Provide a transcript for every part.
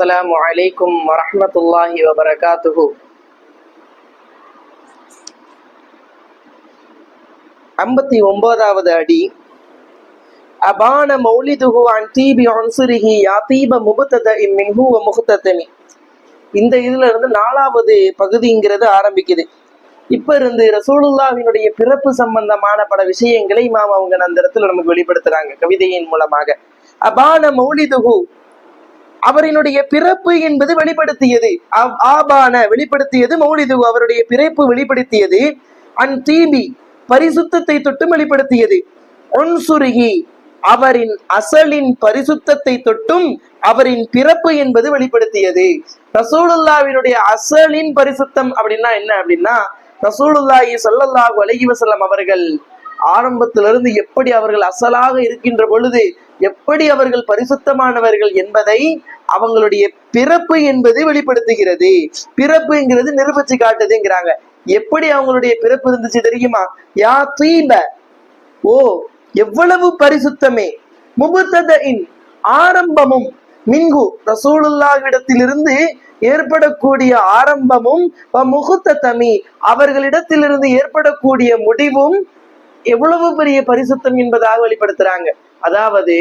அஸ்ஸலாமு அலைக்கும் வரஹ்மத்துல்லாஹி வபரகாத்துஹு ஐம்பத்தி ஒன்பதாவது அடி. அபான மௌலிதுஹு அன் தீபி அன்சுரிஹி யா தீப முகுத்தத இம்மின்ஹு வ இந்த இதுல இருந்து நாலாவது பகுதிங்கிறது ஆரம்பிக்குது. இப்ப இருந்து ரசூலுல்லாவினுடைய பிறப்பு சம்பந்தமான பல விஷயங்களை மாம் அவங்க அந்த இடத்துல நமக்கு வெளிப்படுத்துறாங்க கவிதையின் மூலமாக. அபான மௌலிதுஹு அவரினுடைய பிறப்பு என்பது வெளிப்படுத்தியது. ஆபான வெளிப்படுத்தியது மௌலிது அவருடைய பிறப்பு வெளிப்படுத்தியது. அன் தீமி பரிசுத்தத்தை தொட்டு வெளிப்படுத்தியது. ஒன்சுருகி அவரின் அசலின் பரிசுத்தத்தை தொட்டும் அவரின் பிறப்பு என்பது வெளிப்படுத்தியது. ரசூலுல்லாவினுடைய அசலின் பரிசுத்தம் அப்படின்னா என்ன அப்படின்னா ரசூலுல்லாஹி ஸல்லல்லாஹு அலைஹி வஸல்லம் அவர்கள் ஆரம்பத்திலிருந்து எப்படி அவர்கள் அசலாக இருக்கின்ற பொழுது எப்படி அவர்கள் பரிசுத்தமானவர்கள் என்பதை அவங்களுடைய பிறப்பு என்பது வெளிப்படுத்துகிறது. பிறப்புங்கிறது நிரூபிச்சு காட்டுதுங்கிறாங்க. எப்படி அவங்களுடைய பிறப்பு இருந்துச்சு தெரியுமா? யா தீப. ஓ எவ்வளவு பரிசுத்தமே. முபுத்ததின் ஆரம்பமும் மின்கு ரசூலுல்லாவிடத்திலிருந்து ஏற்படக்கூடிய ஆரம்பமும் முகுத்தமி அவர்களிடத்திலிருந்து ஏற்படக்கூடிய முடிவும் எவ்வளவு பெரிய பரிசுத்தம் என்பதாக வெளிப்படுத்துறாங்க. அதாவது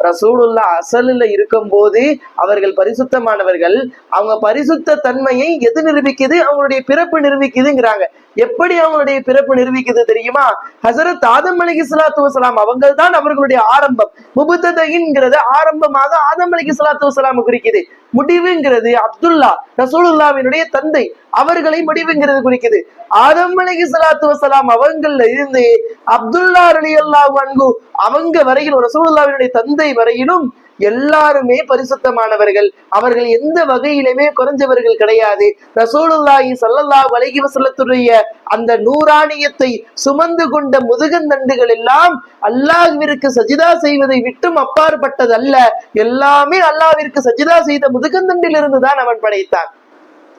ரசூலுல்லா அசலில் இருக்கும்போது அவர்கள் பரிசுத்தமானவர்கள். அவங்க பரிசுத்த தன்மையை எது நிரூபிக்குது? அவங்களுடைய பிறப்பு நிரூபிக்குதுங்கிறாங்க. எப்படி அவங்களுடைய பிறப்பு நிரூபிக்குது தெரியுமா? ஹசரத் ஆதம் அலி சலாத்து வசலாம் அவங்க தான் அவர்களுடைய ஆரம்பம். முபுத்ததைங்கிறது ஆரம்பமாக ஆதம் அலி சலாத்து வசலாம் குறிக்குது. முடிவுங்கிறது அப்துல்லா ரசூலுல்லாவினுடைய தந்தை. அவர்களை முடிவுங்கிறது குறிக்குது. ஆதம் அலி சலாத்து வசலாம் அவங்கள இருந்து அப்துல்லா அலி அல்லாஹ் அன்கு அவங்க வரையில் ரசூலுல்லாவினுடைய தந்தை வரையிலும் எல்லாருமே பரிசுத்தமானவர்கள். அவர்கள் எந்த வகையிலுமே குறைஞ்சவர்கள் கிடையாது. ரசூலுல்லாஹி சல்லல்லா வலகி வசல்லத்துடைய அந்த நூறாணியத்தை சுமந்து கொண்ட முதுகன் தண்டுகள் எல்லாம் அல்லாஹ்விற்கு சஜிதா செய்வதை விட்டும் அப்பாற்பட்டதல்ல. எல்லாமே அல்லாஹ்விற்கு சஜிதா செய்த முதுகந்தண்டிலிருந்து தான் அவன் படைத்தான்.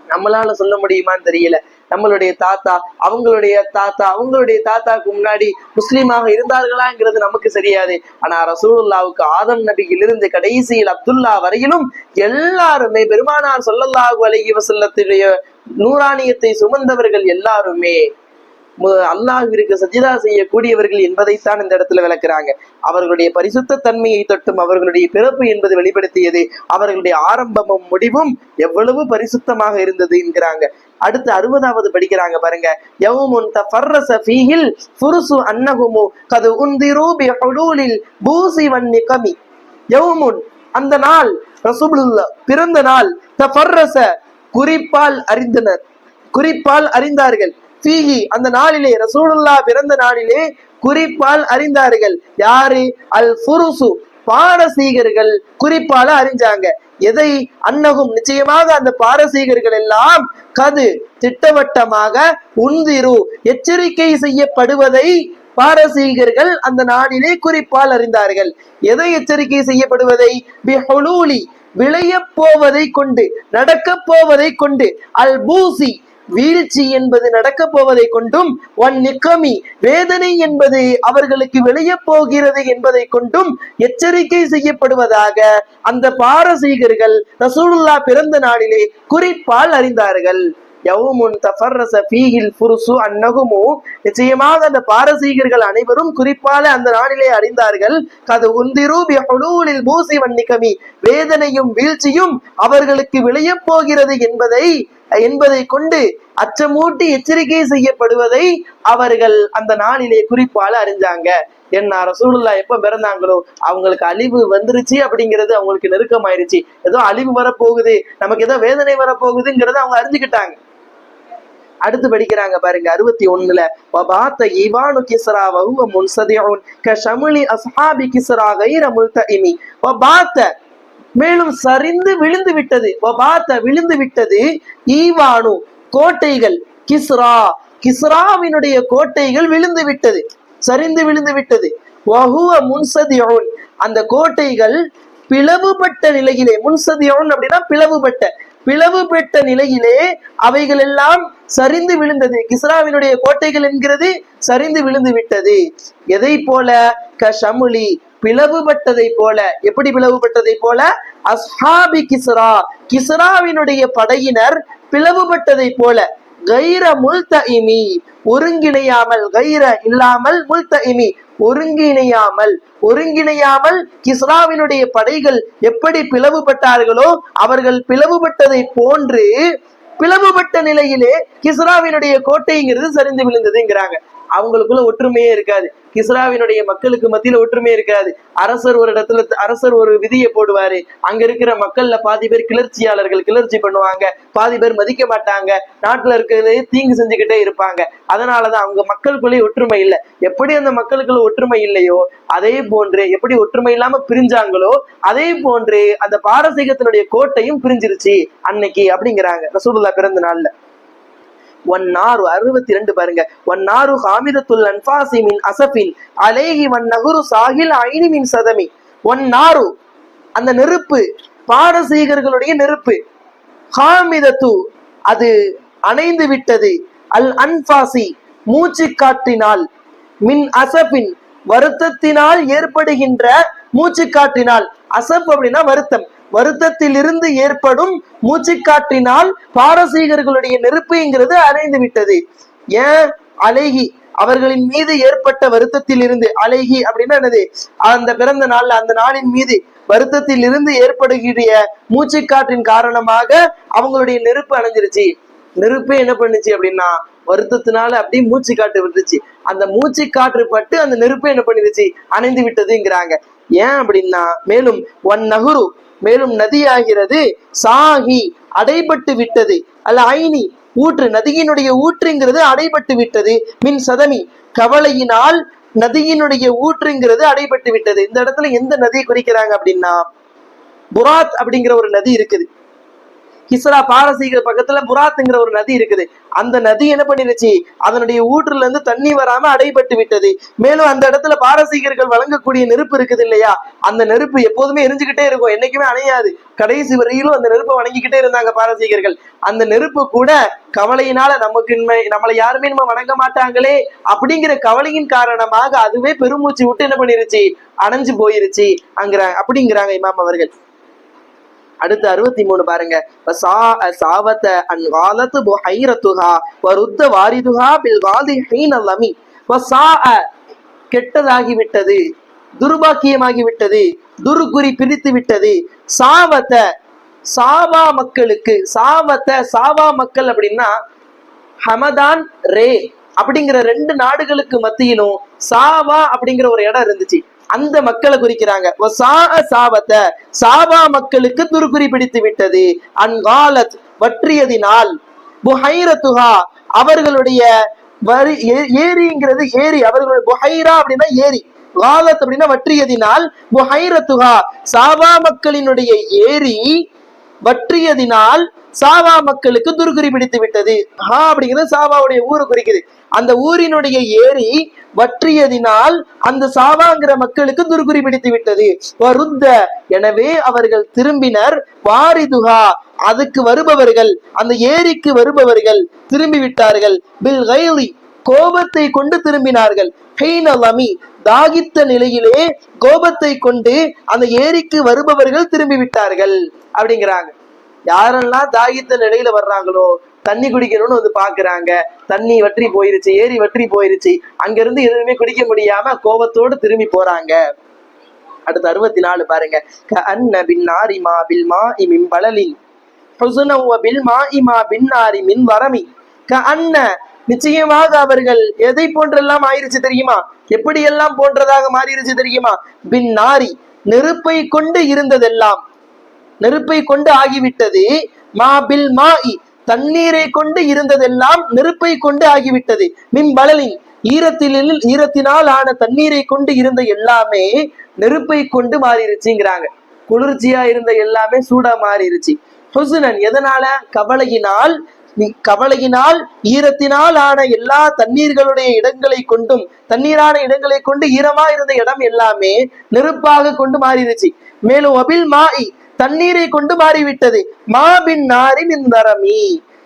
நம்மளால சொல்ல முடியுமான்னு தெரியல. நம்மளுடைய தாத்தா அவங்களுடைய தாத்தா அவங்களுடைய தாத்தாவுக்கு முன்னாடி முஸ்லீமாக இருந்தார்களாங்கிறது நமக்கு தெரியாது. ஆனா ரசூலுல்லாவுக்கு ஆதம் நபியிலிருந்து கடைசியில் அப்துல்லா வரையிலும் எல்லாருமே பெருமானார் சொல்லல்லாஹு அலைஹி வசல்லத்துடைய நூறாணியத்தை சுமந்தவர்கள் எல்லாருமே அல்லாஹிற்கு சஜிதா செய்யக்கூடியவர்கள் என்பதைத்தான் இந்த இடத்துல விளக்குறாங்க. அவர்களுடைய பரிசுத்த தன்மையை தொட்டும் அவர்களுடைய பிறப்பு என்பது வெளிப்படுத்தியது. அவர்களுடைய ஆரம்பமும் முடிவும் எவ்வளவு பரிசுத்தமாக இருந்தது என்கிறாங்க. அடுத்து அறுபதாவது படிக்கிறாங்க பாருங்க. யவுமுன் தஃபர்ரஸ ஃபீஹில் ஃபுருசு அன்னஹுமு கது உந்திரு பி ஹுலூலில் பூசி வன் யவுமுன் அந்த நாள் ரசூலுல்லாஹ் பிறந்த நாள் தஃபர்ரஸ குறிப்பால் அறிந்தனர். குறிப்பால் அறிந்தார்கள். ஃபீஹி அந்த நாளிலே ரசூலுல்லா பிறந்த நாளிலே குறிப்பால் அறிந்தார்கள். யாரு? அல் ஃபுருசு. பாரசீகர்கள் குறிப்பால அறிஞ்சாங்க. எதை அன்னகும் நிச்சயமாக அந்த பாரசீகர்கள் எல்லாம் கது திட்டவட்டமாக உந்திரு. எச்சரிக்கை செய்யப்படுவதை பாரசீகர்கள் அந்த நாடிலே குறிப்பால் அறிந்தார்கள். எதை எச்சரிக்கை செய்யப்படுவதை? விளைய போவதை கொண்டு நடக்கப் போவதை கொண்டு அல் பூசி வீழ்ச்சி என்பது நடக்கப் போவதை கொண்டும் ஒன் நிக்கமி வேதனை என்பது அவர்களுக்கு வெளியே போகிறது என்பதை கொண்டும் எச்சரிக்கை செய்யப்படுவதாக அந்த பாரசீகர்கள் ரசூலுல்லா பிறந்த நாளிலே குறிப்பால் அறிந்தார்கள். யவுமுன் தஃபர்ரஸ ஃபீஹில் ஃபுருசு அன்னகுமு நிச்சயமாக அந்த பாரசீகர்கள் அனைவரும் குறிப்பால அந்த நாளிலே அறிந்தார்கள். கது உந்திரு பி பூசி வன்னிகமி வேதனையும் வீழ்ச்சியும் அவர்களுக்கு விளையப் போகிறது என்பதை என்பதை கொண்டு அச்சமூட்டி எச்சரிக்கை செய்யப்படுவதை அவர்கள் அந்த நாளிலே குறிப்பால அறிஞ்சாங்க. என்ன ரசூலுல்லா எப்ப பிறந்தாங்களோ? அவங்களுக்கு அழிவு வந்துருச்சு அப்படிங்கிறது அவங்களுக்கு நெருக்கமாயிருச்சு. ஏதோ அழிவு வரப்போகுது நமக்கு ஏதோ வேதனை வரப்போகுதுங்கிறத அவங்க அறிஞ்சுக்கிட்டாங்க. அடுத்து படிக்கிறாங்க பாருங்க அறுபத்தி ஒண்ணுல வபாத்த ஈவானு கிஸ்ரா வஹுவ முன்சதிஉன் கஷமுலி அஸ்ஹாபி கிஸ்ரா கைர முல்தஇமி வபாத்த மேலும் சரிந்து விழுந்து விட்டது. விழுந்து விட்டது ஈவானு. கோட்டைகள் கிஸ்ரா. கிஸ்ராவினுடைய கோட்டைகள் விழுந்து விட்டது. சரிந்து விழுந்து விட்டது. வஹுவ முன்சதியோன் அந்த கோட்டைகள் பிளவுபட்ட நிலையிலே முன்சதியோன் அப்படின்னா பிளவுபட்ட. பிளவுபட்ட நிலையிலே அவைகள் எல்லாம் சரிந்து விழுந்தது. கிஸ்ராவினுடைய கோட்டைகள் என்கிறது சரிந்து விழுந்து விட்டது. எதை போல? க பிளவுபட்டதை போல. எப்படி பிளவுபட்டதை போல? அஸ்ஹாபி கிஸ்ரா. கிஸ்ராவினுடைய படையினர் பிளவுபட்டதை போல. கைர முல்தஇமி. ஒருங்கிணையாமல் கைர இல்லாமல் முல்தஇமி. ஒருங்கிணையாமல் ஒருங்கிணையாமல் கிஸ்ராவினுடைய படைகள் எப்படி பிளவுபட்டார்களோ அவர்கள் பிளவுபட்டதை போன்று பிளவுபட்ட நிலையிலே கிஸ்ராவினுடைய கோட்டைங்கிறது சரிந்து விழுந்ததுங்கிறாங்க. அவங்களுக்குள்ள ஒற்றுமையே இருக்காது. கிஸ்ராவினுடைய மக்களுக்கு மத்தியில ஒற்றுமை இருக்காது. அரசர் ஒரு இடத்துல அரசர் ஒரு விதியை போடுவாரு. அங்க இருக்கிற மக்கள்ல பாதி பேர் கிளர்ச்சியாளர்கள் கிளர்ச்சி பண்ணுவாங்க. பாதி பேர் மதிக்க மாட்டாங்க. நாட்டுல இருக்கிறதே தீங்கு செஞ்சுக்கிட்டே இருப்பாங்க. அதனாலதான் அவங்க மக்களுக்குள்ளே ஒற்றுமை இல்லை. எப்படி அந்த மக்களுக்குள்ள ஒற்றுமை இல்லையோ அதே போன்று எப்படி ஒற்றுமை இல்லாம பிரிஞ்சாங்களோ அதே போன்று அந்த பாரசீகத்தினுடைய கோட்டையும் பிரிஞ்சிருச்சு அன்னைக்கு அப்படிங்கிறாங்க. ரசூலுல்லா பிறந்த நாள்ல. ஒன் நாரு அறுபத்தி ரெண்டு பாருங்க. ஒன் நாரு ஹாமிதத்துல் அன்பாசி மின் அசபின் அலேஹி வன் நகுரு சாகில் ஐனி மின் சதமி. ஒன் நாரு அந்த நெருப்பு பாரசீகர்களுடைய நெருப்பு. ஹாமிதத்து அது அணைந்து விட்டது. அல் அன்பாசி மூச்சு காற்றினால் மின் அசபின் வருத்தத்தினால் ஏற்படுகின்ற மூச்சு காற்றினால். அசப் அப்படின்னா வருத்தம். வருத்தத்திலிருந்து ஏற்படும் மூச்சுக்காற்றினால் பாரசீகர்களுடைய நெருப்புங்கிறது அணைந்து விட்டது. ஏன்? அலைகி. அவர்களின் மீது ஏற்பட்ட வருத்தத்தில் இருந்து அலைகி அப்படின்னா என்னது? அந்த பிறந்த நாள்ல அந்த நாளின் மீது வருத்தத்தில் இருந்து ஏற்படுகிற மூச்சுக்காற்றின் காரணமாக அவங்களுடைய நெருப்பு அணைஞ்சிருச்சு. நெருப்பு என்ன பண்ணுச்சு அப்படின்னா வருத்தத்தினால அப்படியே மூச்சு காற்று விட்டுருச்சு. அந்த மூச்சு காற்று பட்டு அந்த நெருப்பு என்ன பண்ணிருச்சு? அணைந்து விட்டதுங்கிறாங்க. ஏன் அப்படின்னா மேலும் ஒன் நகுரு. மேலும் நதியாகிறது. சாகி அடைபட்டு விட்டது. அல்ல ஐனி ஊற்று நதியினுடைய ஊற்றுங்கிறது அடைபட்டு விட்டது. மின் சதமி கவலையினால் நதியினுடைய ஊற்றுங்கிறது அடைபட்டு விட்டது. இந்த இடத்துல எந்த நதியை குறிக்கிறாங்க அப்படின்னா புராத் அப்படிங்கிற ஒரு நதி இருக்குது. கிஸ்ரா பாரசீக பக்கத்துல புராத்துங்கிற ஒரு நதி இருக்குது. அந்த நதி என்ன பண்ணிருச்சு? அதனுடைய ஊற்றுல இருந்து தண்ணி வராம அடைபட்டு விட்டது. மேலும் அந்த இடத்துல பாரசீகர்கள் வழங்கக்கூடிய நெருப்பு இருக்குது இல்லையா? அந்த நெருப்பு எப்போதுமே எரிஞ்சுக்கிட்டே இருக்கும். என்னைக்குமே அணையாது. கடைசி வரையிலும் அந்த நெருப்பை வணங்கிக்கிட்டே இருந்தாங்க பாரசீகர்கள். அந்த நெருப்பு கூட கவலையினால நமக்கு நம்மளை யாருமே நம்ம வணங்க மாட்டாங்களே அப்படிங்கிற கவலையின் காரணமாக அதுவே பெருமூச்சு விட்டு என்ன பண்ணிருச்சு? அணைஞ்சு போயிருச்சு. அங்கிறாங்க அப்படிங்கிறாங்க இமாம் அவர்கள். அடுத்து அறுபத்தி மூணு பாருங்க. வசா- அன் காலத்து புஹைரத்துஹா வருத்த வாரிதுஹா பில் வாதி ஹீன லமி. வசாஅ கெட்டதாகி விட்டது துர்பாக்கியமாகி விட்டது துர்குறி பிரித்து விட்டது சாவத சாவா மக்களுக்கு சாவத்த சாவா மக்கள் அப்படின்னா ஹமதான் ரே அப்படிங்கிற ரெண்டு நாடுகளுக்கு மத்தியிலும் சாவா அப்படிங்கிற ஒரு இடம் இருந்துச்சு. அந்த மக்களை குறிக்கிறாங்க. சாபத்தை சாபா மக்களுக்கு துருக்குறி பிடித்து விட்டது. அன்காலத் வற்றியதினால் புஹைரத்துஹா அவர்களுடைய வரி ஏரிங்கிறது ஏரி. அவர்களுடைய புஹைரா அப்படின்னா ஏரி. காலத் அப்படின்னா வற்றியதினால் புஹைரத்துஹா. சாபா மக்களினுடைய ஏரி வற்றியதினால் சாவா மக்களுக்கு துர்குறி பிடித்து விட்டது. ஹா அப்படிங்கிறது சாவாவுடைய ஊரை குறிக்குது. அந்த ஊரினுடைய ஏரி வற்றியதினால் அந்த சாவாங்கிற மக்களுக்கு துர்குறி பிடித்து விட்டது. வருத்த எனவே அவர்கள் திரும்பினர். வாரிதுகா அதுக்கு வருபவர்கள் அந்த ஏரிக்கு வருபவர்கள் திரும்பி விட்டார்கள். பில் கைலி கோபத்தை கொண்டு திரும்பினார்கள். ஹெய்னலமி தாகித்த நிலையிலே கோபத்தை கொண்டு அந்த ஏரிக்கு வருபவர்கள் திரும்பி விட்டார்கள். அப்படிங்கிறாங்க. யாரெல்லாம் தாகித்த நிலையில வர்றாங்களோ தண்ணி குடிக்கணும்னு வந்து பாக்குறாங்க. தண்ணி வற்றி போயிருச்சு ஏரி வற்றி போயிருச்சு. அங்கிருந்து எதுவுமே குடிக்க முடியாம கோபத்தோடு திரும்பி போறாங்க. அடுத்து அறுபத்தி நாலு பாருங்க. அன்ன பின் நாரிமா பில் மா பலலின் ஹுசுனவ இமா பின் நாரி மின் வரமி. க அன்ன நிச்சயமாக அவர்கள் எதை போன்றெல்லாம் ஆயிருச்சு தெரியுமா? எப்படி எல்லாம் போன்றதாக மாறிடுச்சு தெரியுமா? பின் நாரி நெருப்பை கொண்டு இருந்ததெல்லாம் நெருப்பை கொண்டு ஆகிவிட்டது. மா பில் மா தண்ணீரை கொண்டு இருந்ததெல்லாம் நெருப்பை கொண்டு ஆகிவிட்டது. மின் பலலின் ஈரத்தில் ஈரத்தினால் ஆன தண்ணீரை கொண்டு இருந்த எல்லாமே நெருப்பை கொண்டு மாறிடுச்சுங்கிறாங்க குளிர்ச்சியா இருந்த எல்லாமே சூடா மாறிடுச்சு ஹொசுனன் எதனால? கவலையினால் கவலையினால் ஈரத்தினால் ஆன எல்லா தண்ணீர்களுடைய இடங்களை கொண்டும் தண்ணீரான இடங்களை கொண்டு ஈரமா இருந்த இடம் எல்லாமே நெருப்பாக கொண்டு மாறிடுச்சு மேலும் அபில் மாய் தண்ணீரை கொண்டு மாறிவிட்டது. மாபின் நாரின் மின் நரமி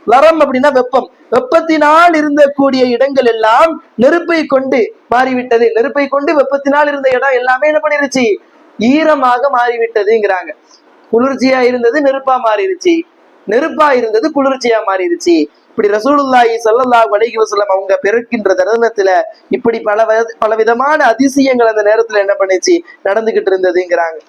லரம் அப்படின்னா வெப்பம். வெப்பத்தினால் இருந்தக்கூடிய இடங்கள் எல்லாம் நெருப்பை கொண்டு மாறிவிட்டது. நெருப்பை கொண்டு வெப்பத்தினால் இருந்த இடம் எல்லாமே என்ன பண்ணிருச்சு? ஈரமாக மாறிவிட்டதுங்கிறாங்க. குளிர்ச்சியா இருந்தது நெருப்பா மாறிடுச்சு நெருப்பா இருந்தது குளிர்ச்சியா மாறிடுச்சு இப்படி ரசூலுல்லாஹி சல்லல்லா அலைஹி வசலம் அவங்க பிறக்கின்ற தருணத்துல இப்படி பல பல விதமான அதிசயங்கள் அந்த நேரத்துல என்ன பண்ணுச்சு? நடந்துகிட்டு இருந்ததுங்கிறாங்க.